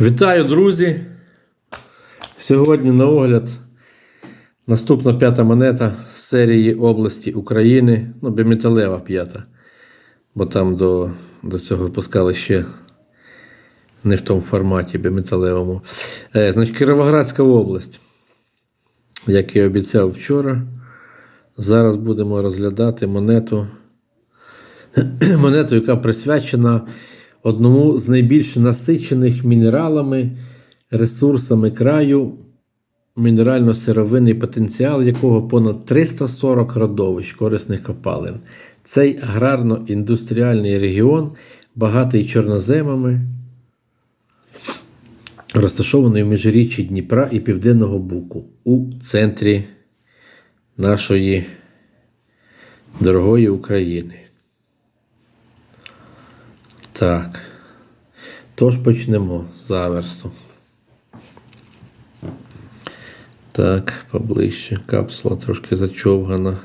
Вітаю, друзі! Сьогодні на огляд наступна п'ята монета з серії області України. Ну, біметалева п'ята. Бо там до, до цього випускали ще не в тому форматі біметалевому. Е, значить, Кіровоградська область. Як і обіцяв вчора. Зараз будемо розглядати монету, монету, яка присвячена одному з найбільш насичених мінералами, ресурсами краю, мінерально-сировинний потенціал якого понад 340 родовищ корисних копалин. Цей аграрно-індустріальний регіон, багатий чорноземами, розташований в міжріччі Дніпра і Південного Буку у центрі нашої дорогої України. Так. Тож почнемо з заверсту. Так, поближче. Капсула трошки зачовгана.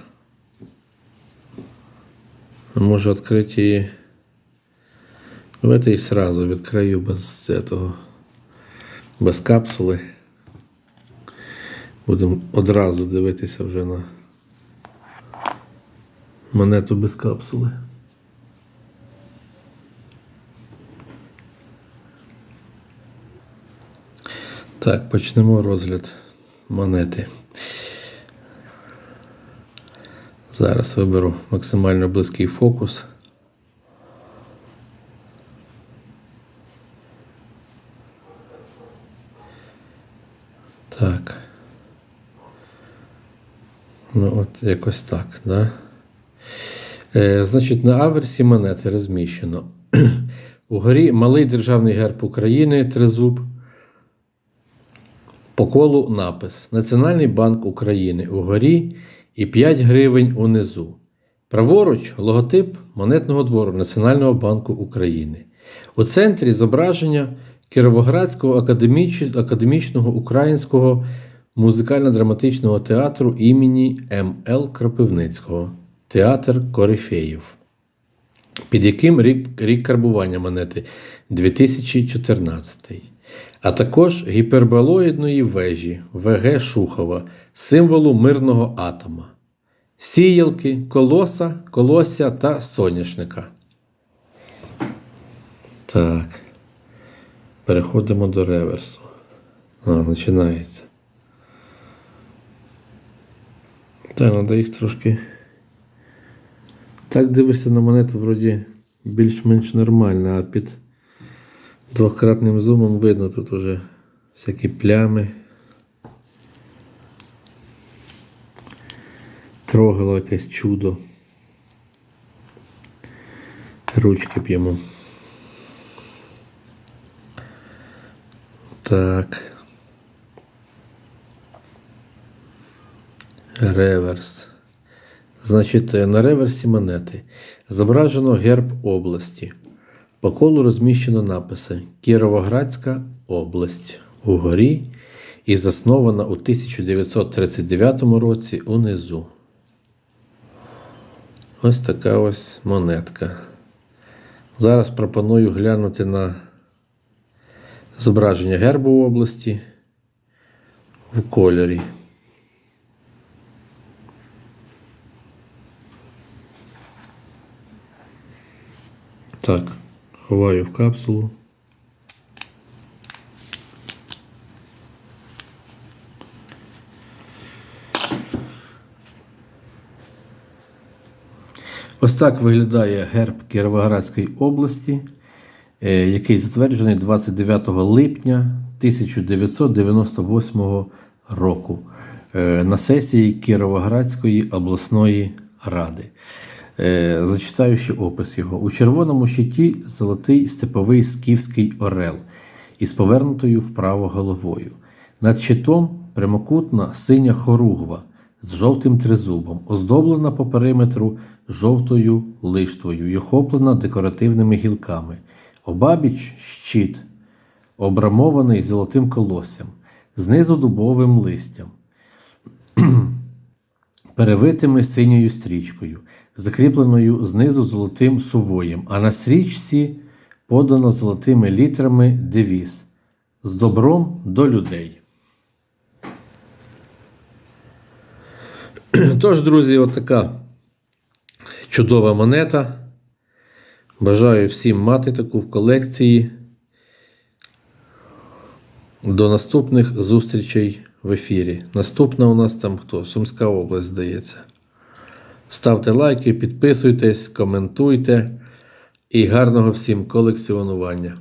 Може відкрити її. Давайте їх сразу відкрию без цього. Без капсули. Будемо одразу дивитися вже на монету без капсули. Так, почнемо розгляд монети. Зараз виберу максимально близький фокус. Так. Ну, от якось так, да? Е, значить, на аверсі монети розміщено. Угорі малий державний герб України, тризуб. По колу напис Національний банк України угорі і 5 гривень унизу. Праворуч логотип монетного двору Національного банку України. У центрі зображення Кіровоградського академіч... академічного українського музикально-драматичного театру імені М.Л. Кропивницького Театр Корифеїв. Під яким рік, рік карбування монети 2014 а також гіперболоїдної вежі ВГ Шухова, символу мирного атома, сіялки, колоса, колосся та соняшника. Так. Переходимо до реверсу. А, починається. Так, треба їх трошки. Так дивишся на монету, вроді більш-менш нормально, а під двократним зумом видно тут уже всякі плями. Трогало якесь чудо. Ручки п'ємо. Так. Реверс. Значить, на реверсі монети зображено герб області. По колу розміщено написи Кіровоградська область угорі і заснована у 1939 році унизу. Ось така ось монетка. Зараз пропоную глянути на зображення гербу області в кольорі. Так, ховаю в капсулу. Ось так виглядає герб Кіровоградської області, е, який затверджений 29 липня 1998 року е, на сесії Кіровоградської обласної ради. Е, Зачитаю ще опис його. У червоному щиті золотий степовий скіфський орел із повернутою вправо головою. Над щитом прямокутна синя хоругва з жовтим тризубом, оздоблена по периметру жовтою лиштвою й охоплена декоративними гілками. Обабіч щит, обрамований золотим колоссям, знизу дубовим листям, перевитими синьою стрічкою, закріпленою знизу золотим сувоєм, а на стрічці подано золотими літрами девіз з добром до людей. Тож, друзі, отака чудова монета. Бажаю всім мати таку в колекції. До наступних зустрічей в ефірі. Наступна у нас там хто? Сумська область, здається. Ставте лайки, підписуйтесь, коментуйте і гарного всім колекціонування.